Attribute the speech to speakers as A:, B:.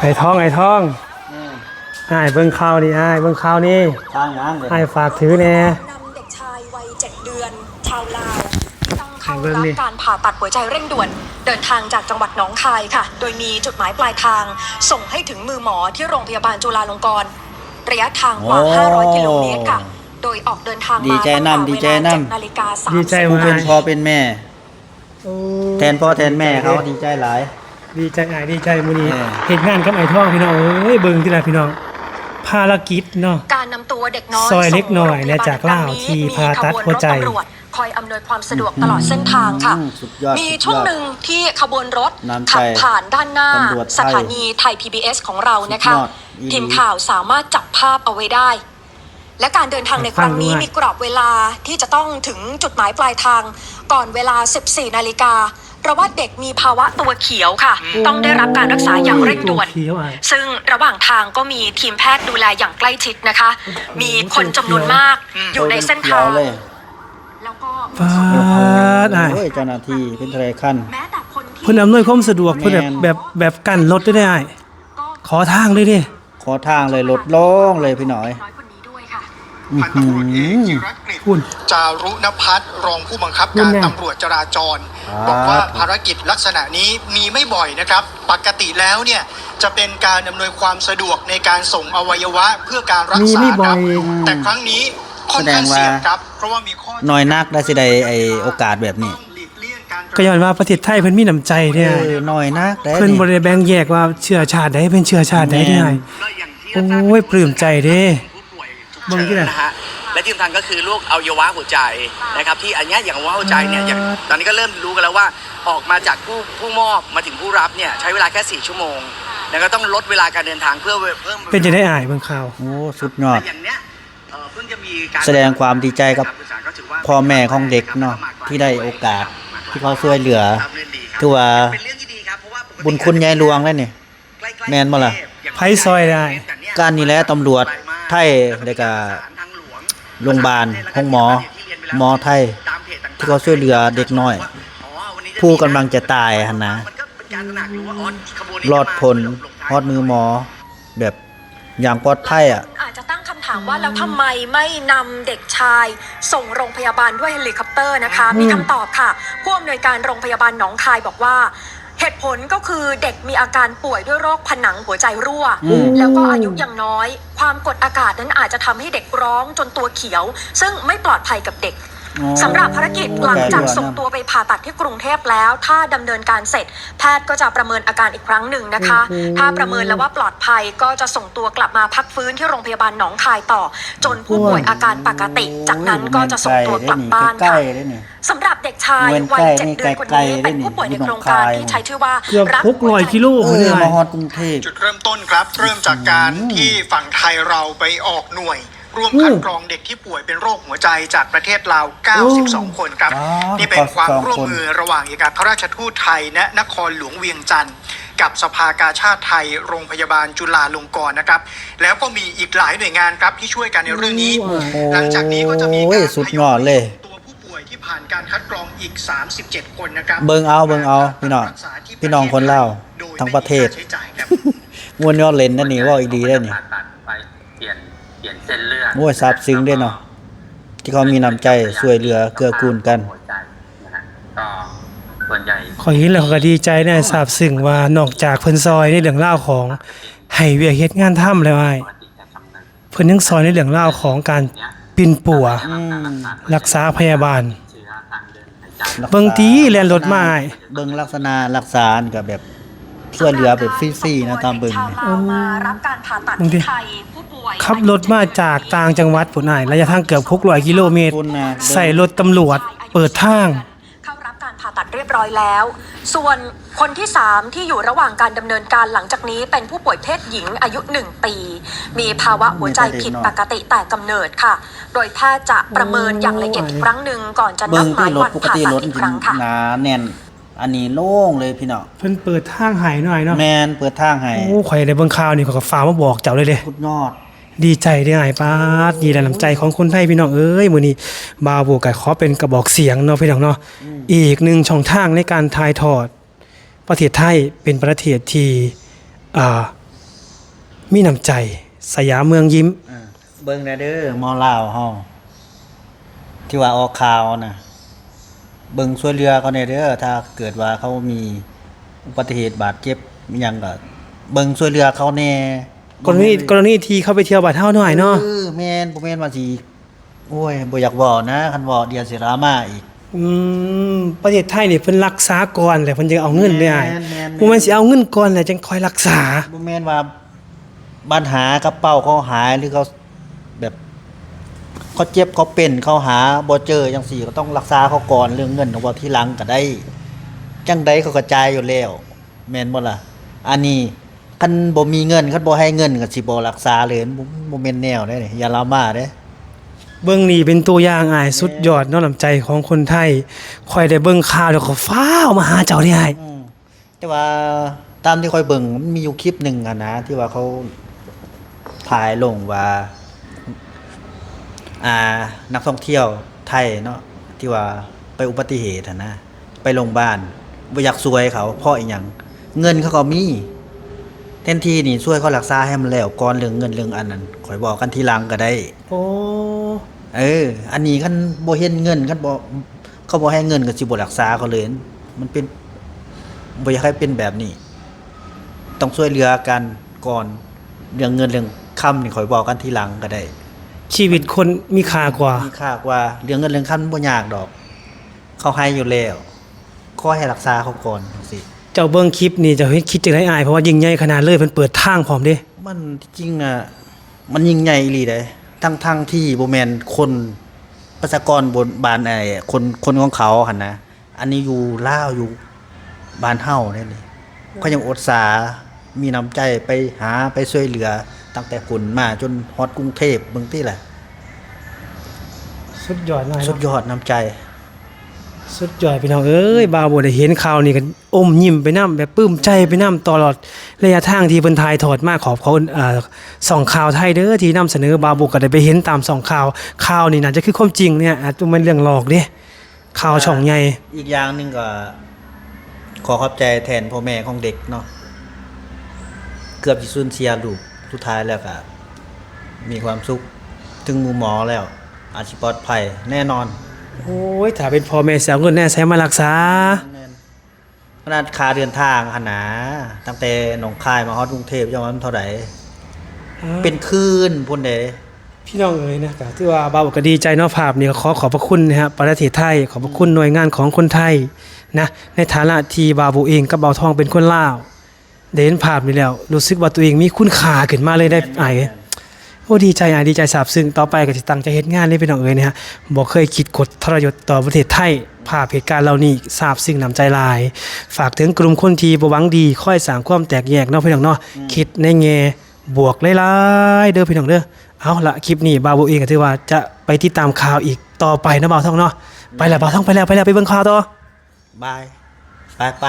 A: ไอ้ท้องไอ้ท้องไอ้ายเบิ่งข่าวนี่ไอ้ายเบิ่งข่าวนี่
B: ทางยังเลย
A: ไอ้ายฝากถือแน่
C: นำเด็กชายวัยเจ็ดเดือนชาวลาวต้องเข้า
A: เบิ่ง
C: รับ
A: นี่
C: การผ่าตัดหัวใจเร่งด่วน เดินทางจากจังหวัดหนองคายค่ะ โดยมีจุดหมายปลายทาง ส่งให้ถึงมือหมอที่โรงพยาบาลจุฬาลงกรณ์ระยะทางกว่า 500 กิโลเมตรค่ะ โดยออกเดินทาง
B: ดี
C: มา
B: ใจ
C: ตั้งแต่
B: นำดี
C: เว
B: ใจ
C: ลา
B: นํ
C: 7นาฬิกา30
A: ดีใจ
B: ผู้
A: มา
B: เป็นพ่อเป็นแม่
A: โอ้
B: แทนพ่อแทนแม่เขาดีใจหลาย
A: ดีใจไอ้ายดีใจมื้อนี้
B: เออ
A: เฮ็ดงานกับไอ้ท้องพี่น้องเอ้ยเบิ่งที่ละพี่น้อง ภารกิจเนาะ
C: การนำตัวเด็กน้อย
A: ซอยเล็กน้อย
C: ส่งโรงพยบ
A: และจากลาวที่ผ่าตัดหัวใจ
C: มีขบนรถตำรวจคอยอำนวยความสะดวกตลอดเส้นทางค่ะ
B: อืมสุดยอด
C: มี
B: สุดยอด
C: ช่วงหนึ่งที่ขบวนรถ
B: น้ำใจ
C: ขับผ่านด้านหน้า
B: ตำรวจไทย
C: สถานีไทย PBS ของเรานะคะ
B: สุดยอดอีหลี
C: ทีมข่าวสามารถจับภาพเอาไว้ได้ และการเดินทางในครั้งนี้
A: ฟังด้วย
C: มีกรอบเวลาที่จะต้องถึงจุดหมายปลายทาง ก่อนเวลา 14 นาฬิกา เพราะว่าเด็กมีภาวะตัวเขียวค่ะ ต้องได้รับการรักษาอย่างเร่งด่วน
A: ตัวเขียวอ้าย
C: ซึ่งระหว่างทางก็มีทีมแพทย์ดูแลอย่างใกล้ชิดนะคะ มีคนจำนวนมากอยู่ในเส้นทาง
B: เลย
C: แล้วก็
A: ฟาดอ้าย
B: โอ้ยเจ้าหน้าที่เป็นทะเลขั้น
C: แม้แต่คนที่
A: เพิ่นอำนวยความสะดวกเพิ่นแบบ
B: แม่น
A: แบบแบบกั้นรถด้วยได้อ้าย
C: ก็
A: ขอทางเลยดิ
B: ขอทางเลยลดลงเลยพี่หน่อย
C: น้อยคนนี้ด้วยค่ะ
B: อื้อ
D: พัน
B: หื
D: ตำรวจเอก
B: อ
D: จิรกฤษ
A: คุณ
D: จารุณพัฒน์รองผู้บังคับ
A: นั่
D: กานร
A: ไง
D: ตำรวจจราจร
B: อ่า
D: บอกว่าภารกิจลักษณะนี้มีไม่บ่อยนะครับ ปกติแล้วเนี่ยจะเป็นการอำนวยความสะดวกในการส่งอวัยวะเพื่อการรัก
A: มี
D: ษา
A: ไม่บ่
D: ค
A: อ
D: รั
A: ย
D: บแต่ครั้งนี้ค่อนข้าง
B: แสดงว่า
D: เสี่ยงครับเพราะว่ามีข้อ
B: น้อยนักได้สิได้ไอโอกาสแบบนี้
D: ต้องหลีกเลี่ยงการ
A: ก็ย้อนว่าประเทศไทยเพิ่นมีน้ำใจ
B: เอ
A: เนี่ย
B: อน้อยนักได้
A: เพิ่นบ่
B: นี่
A: ได้แบ่งแยกว่าเชื้อชาติใดเป็นเชื้อชาติใดได้
B: แม่น
A: โอ้ยปลื้มใจเด้
E: ผู้ป่วยฉุก
A: เบิ่ง
E: เฉิ
A: ที่
E: น
A: ไหน
E: นะฮะ และที่สำคัญก็คือโรคอวัยวะหัวใจนะครับ ที่อันเนี้ยอย่างอวัยวะหัวใจเนี่ยอย่างตอนนี้ก็เริ่มรู้กันแล้วว่าออกมาจากผู้ผู้มอบมาถึงผู้รับเนี่ยใช้เวลาแค่4ชั่วโมง แล้วก็ต้องลดเวลาการเดินทางเพื่อเพิ่ม
A: เป็นจะได้อายเบิ่งข่าว
B: โอ้สุดยอด
E: แต่อย่างเนี้ยเอ่อเพิ่งจะมีการ
B: แสดงความดีใจกับ
E: ก็ถืว่า
B: พ่อแม่ของเด็กเนาะที่ได้โอกาสที่เขาช่วยเหลือ
E: ครับเรื่องดีครับ
B: ถือว่า
E: เป็นเรื่องที่ดีครับเพราะว่าปกติ
B: บุญคุณยายหลวงแล้วนี่
E: ใกล้ๆ
B: แม่นบ่ล่ะ
E: อย่าง
A: ไผซอยได้
B: การนี่แหละตำรวจไทยแล้วก็ โรงพยาบาลห้องหมอ หมอไทย ที่เขาช่วยเหลือเด็กน้อย ผู้กำลังจะตายหั่นนะรอดพ้นฮอดมือหมอ แบบอย่างปลอดภัยอะ
C: อาจจะตั้งคำถามว่าแล้วทำไมไม่นำเด็กชาย ส่งโรงพยาบาลด้วยเฮลิคอปเตอร์นะคะ มีคำตอบค่ะผู้อำนวยการโรงพยาบาลหนองคายบอกว่า เหตุผลก็คือเด็กมีอาการป่วยด้วยโรคผนังหัวใจรั่ว
B: อืม
C: แล้วก็อายุยังน้อย ความกดอากาศนั้นอาจจะทำให้เด็กร้องจนตัวเขียว ซึ่งไม่ปลอดภัยกับเด็ก
B: อ๋อ
C: สำหรับภารกิจหลังจาก
B: ใจด่วนนะ
C: ส่งตัวไปผ่าตัดที่กรุงเทพแล้ว ถ้าดำเนินการเสร็จ แพทย์ก็จะประเมินอาการอีกครั้งหนึ่งนะคะ ถ้าประเมินแล้วว่าปลอดภัยก็จะส่งตัวกลับมาพักฟื้นที่โรงพยาบาลหนองคายต่อ จนผู้ป่วยอาการปกติ จากนั้นก็จะส่งตัวกลับบ้าน
B: ใกล้
C: ค่ะ
B: ๆได้นี่
C: สำหรับเด็กชาย
B: เงิน
C: วัย
B: ใกล้
C: เจ็ด
B: นี่
C: เดือนคน
B: ใกล้
C: นี้
B: ๆ
C: เป็น
B: ได้นี่
C: ผู้ป่วยใน
B: อยู่หน
C: โค
B: อง
C: รงการ
B: คาย
C: ที่ใช้ชื่อว่า
A: เกือบ
C: รัก
A: 600กิโล
B: เอ
A: พุ่น
B: อ
A: ได้
B: มาฮอดกรุงเทพ
D: จุดเริ่มต้นครับ เริ่มจากการที่ฝั่งไทยเราไปออกหน่วย ร่วม
A: อืม
D: คัดกรองเด็กที่ป่วยเป็นโรคหัวใจจากประเทศลาว 92 คนครับ
B: อ๋อ
D: นี่เป็นความ
B: 92
D: ร่วมมือระหว่างเอกอัครราชทูตไทยณนครหลวงเวียงจันทร์กับสภากาชาติไทย โรงพยาบาลจุฬาลงกรณ์นะครับ แล้วก็มีอีกหลายหน่วยงานครับที่ช่วยกันในเรื่องนี้
A: โอ้โห
D: หลังจากนี้ก็จะมี
B: โอ้
D: กายร
B: สุดยอดเลย
D: ตัวผู้ป่วยที่ผ่านการคัดกรองอีก 37 คนนะครับ
B: เบิ่งเอาเบิ่งเอาพี่น้อง
D: รักษาที่
B: พี่น้องคนลาว
D: โดย
B: ทั้งประเทศ
D: ไม่มีค่าใช้จ่ายครับ
B: มวนยอดเลนนั่นนี่ว่าอีกดีได้นี่ โอ้ยซาบซึ้งเด้เนาะที่เขามีน้ำใจช่วยเหลือเกื้อกูลกัน
F: หัวใจนะฮะก็ส่วนใหญ่
A: ขอยเห็นแล้วก็ดีใจได้ทราบซึ้งว่านอกจากเพิ่นซอยในเรื่องราวของให้เวียกเฮ็ดงานทำแล้วอ้าย
F: ปกติจะทำนั้น
A: เพิ่นยังซอยในเรื่องราวของการปินปัว
B: อืม
A: รักษาพยาบาล
F: เชื้อทางเดินหายใจ
A: เบิ่งตีแล่นรถมาอ้าย
B: เบิ่งลักษณะรักษานี่ก็แบบ ช่วยเหลือแบบฟรีๆนะตามเบิ่ง
C: ชาว
B: นี่
C: ลาวมารับการผ่าตัด
A: มึงดิ
C: ที่ไทยผู้ป่วย
A: ขับรถมาจากต่างจังหวัดพุ่นอ้ายระยะทางเกือบ600กิโลเมตร
B: คุณนะ
A: ใส่รถตำรวจ เปิดทาง
C: เข้ารับการผ่าตัดเรียบร้อยแล้ว ส่วนคนที่ 3 ที่อยู่ระหว่างการดำเนินการหลังจากนี้เป็นผู้ป่วยเพศหญิงอายุ 1 ปี มีภาวะหัวใจผิดปกติแต่กำเนิดค่ะ โดยแพทย์จะประเมินอย่างละเอียดอีกครั้งหนึ่งก่อนจะนั
B: เบิ่
C: ด
B: ง
C: หมา
B: ที่
C: ย
B: รถ
C: วัน
B: ปก
C: ผ่า
B: ติ
C: ตัด
B: รถ
C: อีก
B: จ
C: ครั้งค่ะ
B: หนาแน่น อันนี้โล่งเลยพี่น้อง
A: เพิ่นเปิดทางให้หน่อยเนาะ
B: แมนเปิดทางให้
A: โอ้ข่อยได้เบิ่งข่าวนี่ข่อยก็ฝากมาบอกเจ้าเลยเด้
B: สุดยอด
A: ดีใจได้ไงป้าดดีแลน้ำใจของคนไทยพี่น้องเอ้ยมื้อนี้บาวโบกัขอเป็นกระบอกเสียงเนาะพี่น้องเนาะอีกหนึ่งช่องทางในการถ่ายทอด ประเทศไทยเป็นประเทศที่อ่ามีน้ำใจสยามเมืองยิ้ม
B: อ่าเบิ่งแน่เด้อหมอลาวเฮาที่ว่าออกข่าวน่ะ เบิ่งช่วยเรือเขาแน่เด้อถ้าเกิดว่าเขามีอุบัติเหตุบาดเจ็บอิหยังก็เบิ่งช่วยเรือเขาแน่
A: กรณีกรณีที่เข้าไปเที่ยวบาดเท่าหน่อยเนาะ
B: เออแม่นบ่แม่นว่าสิโอ้ยบ่อยากเว้านะคันเว้าเดี๋ยวสิดราม่าอีก
A: อืมประเทศไทยนี่เพิ่นรักษาก่อนแหละเพิ่นจะเอาเงินไปอ้าย
B: แม่นแม่น
A: บ่แม่นสิเอาเงินก่อนแล้วจังค่อยรักษา
B: บ่แม่นว่าปัญหากระเป๋าเขาหายหรือเขาแบบ เขาเจ็บเขาเป็นเขาหาบ่เจอจังซี่ก็ต้องรักษาเขาก่อนเรื่องเงินเอาไว้ทีหลังก็ได้จังใดเขากระจายอยู่แล้วแม่นบ่ล่ะอันนี้คันบ่มีเงินคันบ่ให้เงินก็สิบ่รักษาเลยบ่บ่แม่นแนวเด้นี่อย่าละมาเด้
A: เบิ่งนี่เป็นตัวอย่างอ้ายสุดยอดเนาะน้ำใจของคนไทยค่อยได้เบิ่งข่าวแล้วก็ฟ้าวมาหาเจ้านี่อ้าย
B: อืมแต่ว่าตามที่ค่อยเบิ่งมันมีอยู่คลิปหนึ่งอะนะ ที่ว่าเขาถ่ายลงว่า อ่านักท่องเที่ยวไทยเนาะที่ว่าไปอุบัติเหตุอะนะไปโรงพยาบาลบ่อยากซวยเขาเพราะอีหยังเงินเขาก็มีแทนที่นี่ช่วยเขารักษาให้มันแล้วก่อนเรื่องเงินเรื่องอันนั้นขอยบอกกันทีหลังก็ได้
A: โอ้
B: เออ อันนี้คันบ่เห็นเงินคันบ่เขาบ่ให้เงินก็สิบ่รักษาเขาเลย มันเป็นบ่อยากให้เป็นแบบนี้ ต้องช่วยเหลือกันก่อน เรื่องเงินเรื่องคำนี่ข่อยบอกกันทีหลังก็ได้
A: ชีวิตคนมีค่ากว่า
B: มีค่ากว่าเรื่องเงินเรื่องคำบ่ยากดอก เขาให้อยู่แล้วขอให้รักษาเขาก่อนจังซี่
A: เจ้าเบิ่งคลิปนี่เจะเฮ็ดคิดจังได๋อ้ายเพราะว่ายิ่งใหญ่ขนาดเลยเพิ่นเปิดทางพร้อมเด้
B: มันที่จริงน่ะมันยิ่งใหญ่อีหลีเด้ทั้งทั้งที่บ่แม่นคนประชากรบนบ้านไอ้คนคนของเขาหั่นนะอันนี้อยู่ลาวอยู่บ้านเฮาเนี่ยนี่เขายังอดสามีน้ำใจไปหาไปช่วยเหลือ ตั้งแต่ฝุ่นมาจนฮอดกรุงเทพเบิ่งติล่ะ
A: สุดยอดหน่อย
B: สุดยอดน้ำใจ
A: สุดยอดพี่น้องเอ้ยบาวบ่ได้เห็นข่าวนี่ก็อมยิ้มไปนํแบบปลื้มใจไปนํตลอดระยะทางที่เพิ่นถ่ายทอดมาขอบเขาอ่าส่องข่าวไทยเด้อที่นำเสนอบาวบ่ก็ได้ไปเห็นตามส่องข่าวข่าวนี่น่าจะคือความจริงเนี่ยอาจจะเป็นเรื่องหลอกเด้ข่าวช่องใหญ่
B: อีกอย่างหนึงก็ ขอขอบใจแทนพ่อแม่ของเด็กเนาะเกือบสิสูญเสียลูก สุดท้ายแล้วก็มีความสุขถึงหมู่หมอแล้ว อาจสิปลอดภัยแน่นอน
A: โอ้ยถ้าเป็นพ่อแม่เสียเงินแน่ใช้มารักษา
B: ขนาดค่าเดินทางหนนาตั้งแต่หนองคายมาฮอดกรุงเทพยังว่ามันเท่าไหร่เป็นคืนพุ่นเด้
A: พี่น้องเอ๋ยนะก็ถือว่าบาวก็ดีใจเนาะภาพนี่ก็ขอขอบพระคุณนะฮะประเทศไทยขอบพระคุณหน่วยงานของคนไทยนะในฐานะที่บาวเองกับบ่าวทองเป็นคนลาว ได้เห็นภาพนี้แล้วรู้สึกว่าตัวเองมีคุณค่าขึ้นมาเลยได้ไอ้โอ้ดีใจอะดีใจซาบซึ้งต่อไปก็สิตั้งใจเฮ็ดงานนี่พี่น้องเอ๋ยนะฮะบ่เคยคิดกดทรยศต่อประเทศไทยภาพเหตุการณ์เหล่านี้ซาบซึ้งน้ำใจหลาย ฝากถึงกลุ่มคนที่บ่หวังดีค่อยสร้างความแตกแยกเนาะพี่น้องเนาะคิดในแง่บวกหลายๆเด้อพี่น้องเด้อเอาละคลิปนี้บาวโบเองก็ถือว่าจะไปติดตามข่าวอีกต่อไปนะบ่าวท่องเนาะไปแล้วบ่าวท่องไปแล้วไปแล้วไปเบิ่งข่าวต่อ
B: บายไปไป